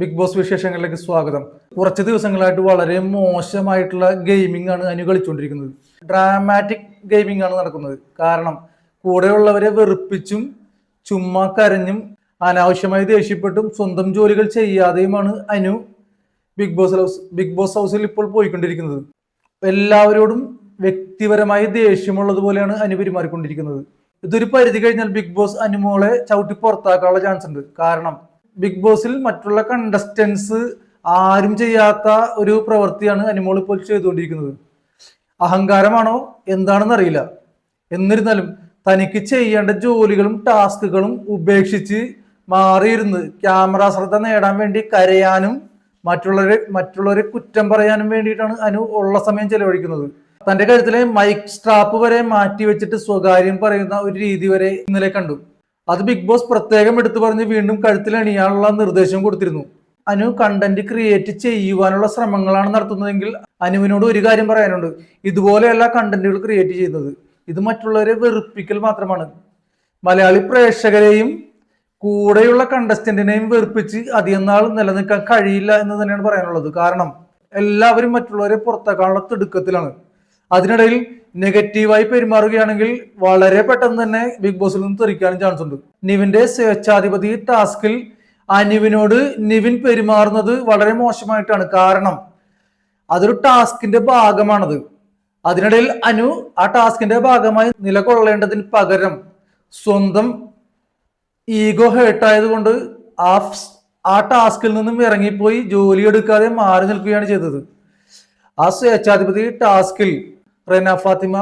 Big boss വിശേഷങ്ങളിലേക്ക് സ്വാഗതം. കുറച്ച് ദിവസങ്ങളായിട്ട് വളരെ മോശമായിട്ടുള്ള ഗെയിമിംഗ് ആണ് അനു കളിച്ചുകൊണ്ടിരിക്കുന്നത് ഡ്രാമാറ്റിക് ഗെയിമിംഗ് ആണ് നടക്കുന്നത്. കാരണം കൂടെയുള്ളവരെ വെറുപ്പിച്ചും ചുമ്മാ കരഞ്ഞും അനാവശ്യമായി ദേഷ്യപ്പെട്ടും സ്വന്തം ജോലികൾ ചെയ്യാതെയുമാണ് Anu big boss house big boss ഹൗസിൽ ഇപ്പോൾ പോയിക്കൊണ്ടിരിക്കുന്നത്. എല്ലാവരോടും വ്യക്തിപരമായി ദേഷ്യമുള്ളതുപോലെയാണ് അനു പെരുമാറിക്കൊണ്ടിരിക്കുന്നത്. ഇതൊരു പരിധി കഴിഞ്ഞാൽ ബിഗ് ബോസ് അനുമോളെ ചവിട്ടി പുറത്താക്കാനുള്ള ചാൻസ് ഉണ്ട്. കാരണം ബിഗ് ബോസിൽ മറ്റുള്ള കണ്ടസ്റ്റൻസ് ആരും ചെയ്യാത്ത ഒരു പ്രവൃത്തിയാണ് അനിമോൾ ഇപ്പോൾ ചെയ്തുകൊണ്ടിരിക്കുന്നത്. അഹങ്കാരമാണോ? എന്താണെന്ന് അറിയില്ല. എന്നിരുന്നാലും തനിക്ക് ചെയ്യേണ്ട ജോലികളും ടാസ്കുകളും ഉപേക്ഷിച്ച് മാറിയിരുന്ന്. ക്യാമറ ശ്രദ്ധ നേടാൻ വേണ്ടി കരയാനും മറ്റുള്ളവരെ മറ്റുള്ളവരെ കുറ്റം പറയാനും വേണ്ടിയിട്ടാണ് അനു ഉള്ള സമയം ചെലവഴിക്കുന്നത്. തന്റെ കഴുത്തിലെ മൈക്ക് സ്ട്രാപ്പ് വരെ മാറ്റി വെച്ചിട്ട് സ്വകാര്യം പറയുന്ന ഒരു രീതി വരെ ഇന്നലെ കണ്ടു. അത് ബിഗ് ബോസ് പ്രത്യേകം എടുത്തു പറഞ്ഞ് വീണ്ടും കഴുത്തിൽ അണിയാനുള്ള നിർദ്ദേശം കൊടുത്തിരുന്നു. അനു കണ്ടന്റ് ക്രിയേറ്റ് ചെയ്യുവാനുള്ള ശ്രമങ്ങളാണ് നടത്തുന്നതെങ്കിൽ അനുവിനോട് ഒരു കാര്യം പറയാനുണ്ട്. ഇതുപോലെയല്ല കണ്ടന്റുകൾ ക്രിയേറ്റ് ചെയ്യുന്നത്. ഇത് മറ്റുള്ളവരെ വെറുപ്പിക്കൽ മാത്രമാണ്. മലയാളി പ്രേക്ഷകരെയും കൂടെയുള്ള കണ്ടസ്റ്റന്റിനെയും വെറുപ്പിച്ച് അധികം നാൾ നിലനിൽക്കാൻ കഴിയില്ല എന്ന് തന്നെയാണ് പറയാനുള്ളത്. കാരണം എല്ലാവരും മറ്റുള്ളവരെ പുറത്താക്കാനുള്ള തിടുക്കത്തിലാണ്. അതിനിടയിൽ നെഗറ്റീവായി പെരുമാറുകയാണെങ്കിൽ വളരെ പെട്ടെന്ന് തന്നെ ബിഗ് ബോസിൽ നിന്ന് തെറിക്കാനും ചാൻസ് ഉണ്ട്. നിവിന്റെ സ്വേച്ഛാധിപതി ടാസ്കിൽ അനുവിനോട് നിവിൻ പെരുമാറുന്നത് വളരെ മോശമായിട്ടാണ്. കാരണം അതൊരു ടാസ്കിന്റെ ഭാഗമാണത്. അതിനിടയിൽ അനു ആ ടാസ്കിന്റെ ഭാഗമായി നിലകൊള്ളേണ്ടതിന് പകരം സ്വന്തം ഈഗോ ഹേർട്ടായത് കൊണ്ട് ആ ആ ടാസ്കിൽ നിന്നും ഇറങ്ങിപ്പോയി ജോലി എടുക്കാതെ മാറി നിൽക്കുകയാണ് ചെയ്തത്. ആ സ്വേച്ഛാധിപതി ടാസ്കിൽ റെന ഫാത്തിമ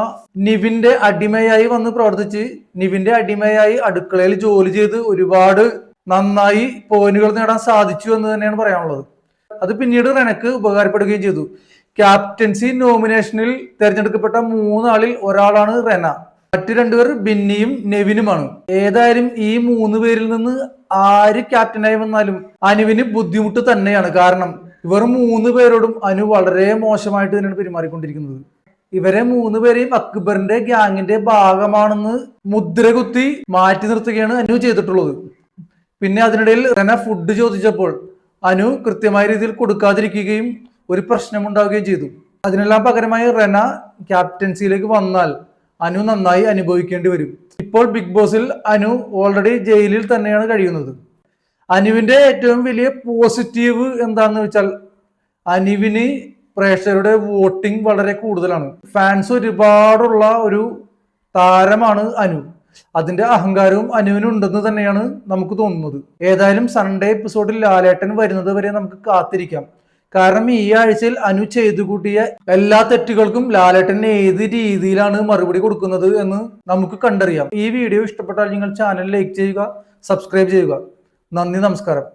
നിവിന്റെ അടിമയായി വന്ന് പ്രവർത്തിച്ച് നിവിന്റെ അടിമയായി അടുക്കളയിൽ ജോലി ചെയ്ത് ഒരുപാട് നന്നായി പോയിന്റുകൾ നേടാൻ സാധിച്ചു എന്ന് തന്നെയാണ് പറയാനുള്ളത്. അത് പിന്നീട് റെനക്ക് ഉപകാരപ്പെടുകയും ചെയ്തു. ക്യാപ്റ്റൻസി നോമിനേഷനിൽ തെരഞ്ഞെടുക്കപ്പെട്ട മൂന്നാളിൽ ഒരാളാണ് റെന. മറ്റു രണ്ടുപേർ ബിന്നിയും നെവിനുമാണ്. ഏതായാലും ഈ മൂന്ന് പേരിൽ നിന്ന് ആര് ക്യാപ്റ്റനായി വന്നാലും അനുവിന് ബുദ്ധിമുട്ട് തന്നെയാണ്. കാരണം ഇവർ മൂന്ന് പേരോടും അനു വളരെ മോശമായിട്ട് തന്നെയാണ് പെരുമാറിക്കൊണ്ടിരിക്കുന്നത്. ഇവരെ മൂന്ന് പേരെയും അക്ബറിന്റെ ഗ്യാങ്ങിന്റെ ഭാഗമാണെന്ന് മുദ്ര കുത്തി മാറ്റി നിർത്തുകയാണ് അനു ചെയ്തിട്ടുള്ളത്. പിന്നെ അതിനിടയിൽ റെന ഫുഡ് ചോദിച്ചപ്പോൾ അനു കൃത്യമായ രീതിയിൽ കൊടുക്കാതിരിക്കുകയും ഒരു പ്രശ്നമുണ്ടാവുകയും ചെയ്തു. അതിനെല്ലാം പകരമായി റെന ക്യാപ്റ്റൻസിയിലേക്ക് വന്നാൽ അനു നന്നായി അനുഭവിക്കേണ്ടി വരും. ഇപ്പോൾ ബിഗ് ബോസിൽ അനു ഓൾറെഡി ജയിലിൽ തന്നെയാണ് കഴിയുന്നത്. അനുവിന്റെ ഏറ്റവും വലിയ പോസിറ്റീവ് എന്താണെന്ന് വെച്ചാൽ അനുവിന് പ്രേക്ഷകരുടെ വോട്ടിംഗ് വളരെ കൂടുതലാണ്. ഫാൻസ് ഒരുപാടുള്ള ഒരു താരമാണ് അനു. അതിന്റെ അഹങ്കാരവും അനുവിനുണ്ടെന്ന് തന്നെയാണ് നമുക്ക് തോന്നുന്നത്. ഏതായാലും സൺഡേ എപ്പിസോഡിൽ ലാലേട്ടൻ വരുന്നത് വരെ നമുക്ക് കാത്തിരിക്കാം. കാരണം ഈ ആഴ്ചയിൽ അനു ചെയ്തു കൂട്ടിയ എല്ലാ തെറ്റുകൾക്കും ലാലേട്ടൻ ഏത് രീതിയിലാണ് മറുപടി കൊടുക്കുന്നത് എന്ന് നമുക്ക് കണ്ടറിയാം. ഈ വീഡിയോ ഇഷ്ടപ്പെട്ടാൽ നിങ്ങൾ ചാനൽ ലൈക്ക് ചെയ്യുക സബ്സ്ക്രൈബ് ചെയ്യുക. നന്ദി നമസ്കാരം.